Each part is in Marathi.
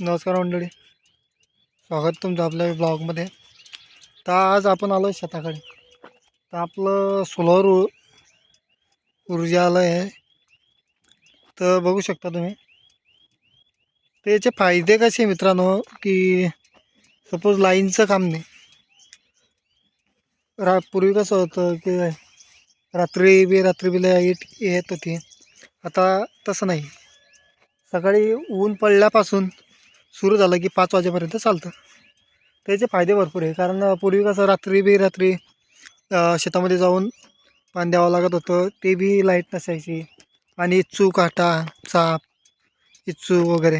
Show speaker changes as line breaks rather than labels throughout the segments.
नमस्कार मंडळी. स्वागत तुमचं आपल्या ब्लॉगमध्ये. तर आज आपण आलो शेताकडे. तर आपलं सोलर ऊ ऊर्जालय आहे. तर बघू शकता तुम्ही. तर याचे फायदे कसे मित्रांनो की सपोज लाईनचं काम नाही. रा पूर्वी कसं होतं की रात्री बी रात्री बी लाइट येत होती. आता तसं नाही. सकाळी ऊन पडल्यापासून सुरू झालं की पाच वाजेपर्यंत चालतं. त्याचे फायदे भरपूर आहे. कारण पूर्वी कसं रात्री बी रात्री शेतामध्ये जाऊन पाणी द्यावं लागत होतं. ते बी लाइट नसायची. आणि इच्छू काटा चाप इच्छू वगैरे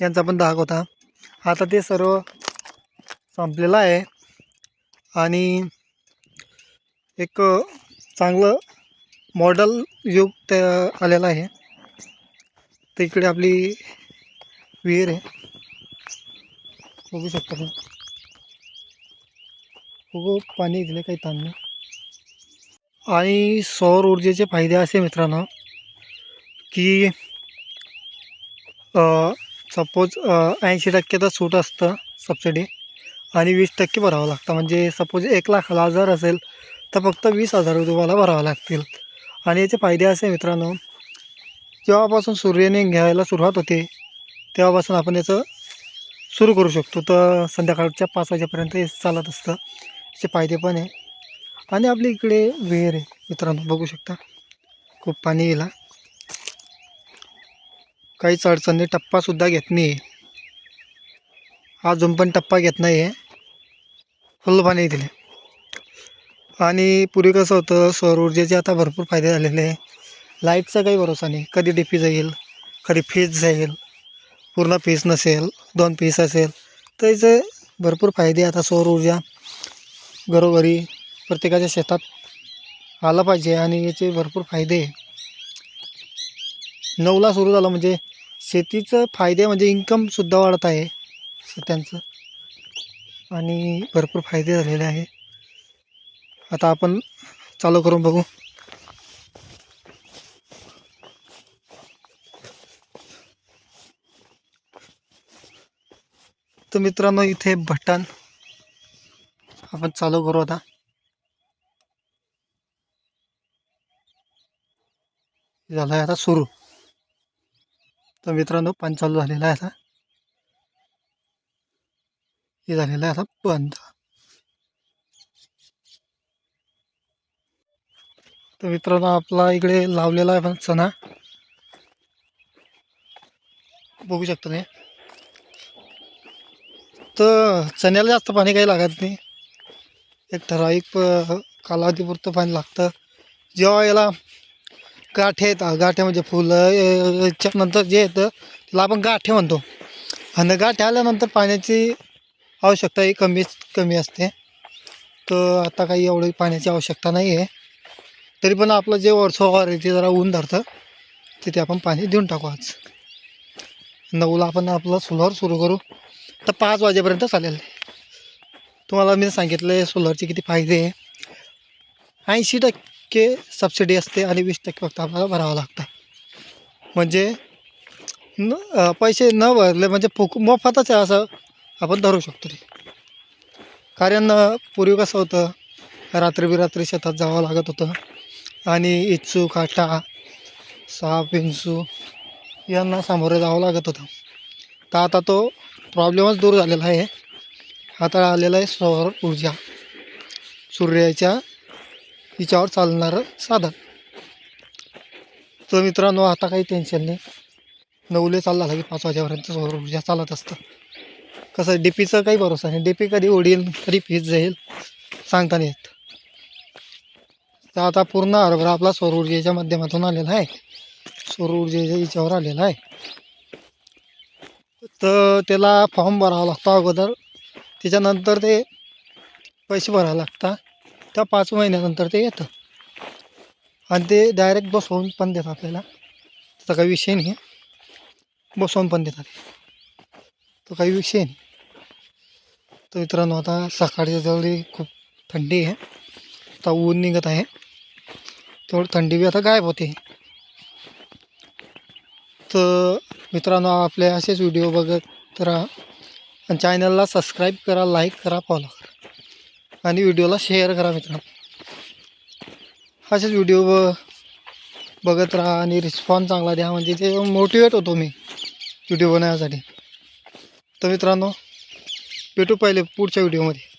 यांचा पण धाक होता. आता ते सर्व संपलेलं आहे. आणि एक चांगलं मॉडल युग त्या आलेलं आहे. तर इकडे आपली विहीर आहे. बघू शकता तुम्ही बघू पाणी दिलं काही ताण नाही. आणि सौर ऊर्जेचे फायदे असे मित्रांनो की सपोज ऐंशी टक्के तर सूट असतं सबसिडी आणि वीस टक्के भरावं लागतं. म्हणजे सपोज एक लाखाला हजार असेल तर फक्त वीस हजार तुम्हाला भरावं लागतील. आणि याचे फायदे असे मित्रांनो जेव्हापासून सूर्याने घ्यायला सुरुवात होते तेव्हापासून आपण याचं सुरू करू शकतो. तर संध्याकाळच्या पाच वाजेपर्यंत हे चालत असतं. याचे फायदे पण आहे. आणि आपल्या इकडे विहीर आहे. मित्रांनो बघू शकता. खूप पाणी येईल काहीच अडचण नाही टप्पासुद्धा घेत नाही. आहे अजून पण टप्पा घेत नाही आहे. फुल पाणी दिले आणि पूर्वी कसं होतं सौर ऊर्जेचे आता भरपूर फायदे झालेले आहे. लाईटचा काही भरोसा नाही. कधी डीपी जाईल कधी फ्रीज जाईल पूर्ण फीस नसेल दोन पीस असेल तर याचे भरपूर फायदे आता सौर ऊर्जा घरोघरी प्रत्येकाच्या शेतात आलं पाहिजे आणि याचे भरपूर फायदे नऊला सुरू झालं म्हणजे शेतीचं फायदे म्हणजे इन्कमसुद्धा वाढत आहे. त्यांचं आणि भरपूर फायदे झालेले आहे. आता आपण चालू करून बघू. तर मित्रांनो इथे बटन आपण चालू करू आता. झालं आहे आता सुरू. तर मित्रांनो पण चालू झालेला आहे आता. हे झालेलं आहे आता बंद. तर मित्रांनो आपला इकडे लावलेला आहे पण चणा. बघू शकतो नाही तर चण्याला जास्त पाणी काही लागत नाही. एक ठराविक कालावधीपुरतं पाणी लागतं. जेव्हा याला गाठे येतात गाठे म्हणजे फुलं नंतर जे येतं त्याला आपण गाठे म्हणतो. आणि गाठे आल्यानंतर पाण्याची आवश्यकता ही कमीच कमी असते. तर आता काही एवढी पाण्याची आवश्यकता नाही आहे तरी पण आपलं जे वर्षोवर आहे ते जरा ऊन धरतं. तिथे आपण पाणी देऊन टाकू आज. नऊला आपण आपलं सोलर सुरू करू. तर पाच वाजेपर्यंत चालेल. तुम्हाला मी सांगितलं सोलरचे किती फायदे आहे. ऐंशी टक्के सबसिडी असते आणि वीस टक्के फक्त आपल्याला भरावं लागतं. म्हणजे न पैसे न भरले म्हणजे फुक मोफतच आहे असं आपण धरू शकतो ते. कारण पूर्वी कसं होतं रात्री बिरात्री शेतात जावं लागत होतं. आणि इच्छू काटा साप विंचू यांना सामोरं जावं लागत होतं. तर आता तो प्रॉब्लेमच दूर झालेला आहे. आता आलेला आहे सौर ऊर्जा. सूर्याच्या हिच्यावर चालणारं साधन. तर मित्रांनो आता काही टेन्शन नाही. नऊले चालला की पाच वाजेपर्यंत सौर ऊर्जा चालत असतं. कसं डी पीचं काही भरोसा नाही. डी पी कधी उडील कधी फीज जाईल सांगता नाही येत. तर आता पूर्ण हरभरा आपला सौर ऊर्जेच्या माध्यमातून आलेला आहे. सौर ऊर्जेच्या हिच्यावर आलेला आहे. तर त्याला फॉर्म भरावा लागतो अगोदर. त्याच्यानंतर ते पैसे भरावं लागतात. त्या पाच महिन्यानंतर ते येतं. आणि ते डायरेक्ट बसवून पण देतात आपल्याला. त्याचा काही विषय नाही. बसवून पण देतात. तो काही विषय नाही. तर मित्रांनो आता सकाळच्या जवळ खूप थंडी आहे. आता ऊन निघत आहे. तेवढं थंडी बी आता गायब होते. तर मित्रांनो आपले असेच व्हिडिओ बघत राहा. आणि चॅनलला सबस्क्राईब करा लाईक करा फॉलो करा. आणि व्हिडिओला शेअर करा मित्रांनो. असेच व्हिडिओ ब बघत राहा आणि रिस्पॉन्स चांगला द्या. म्हणजे ते मोटिवेट होतो मी व्हिडिओ बनवण्यासाठी. तर मित्रांनो भेटू पहिले पुढच्या व्हिडिओमध्ये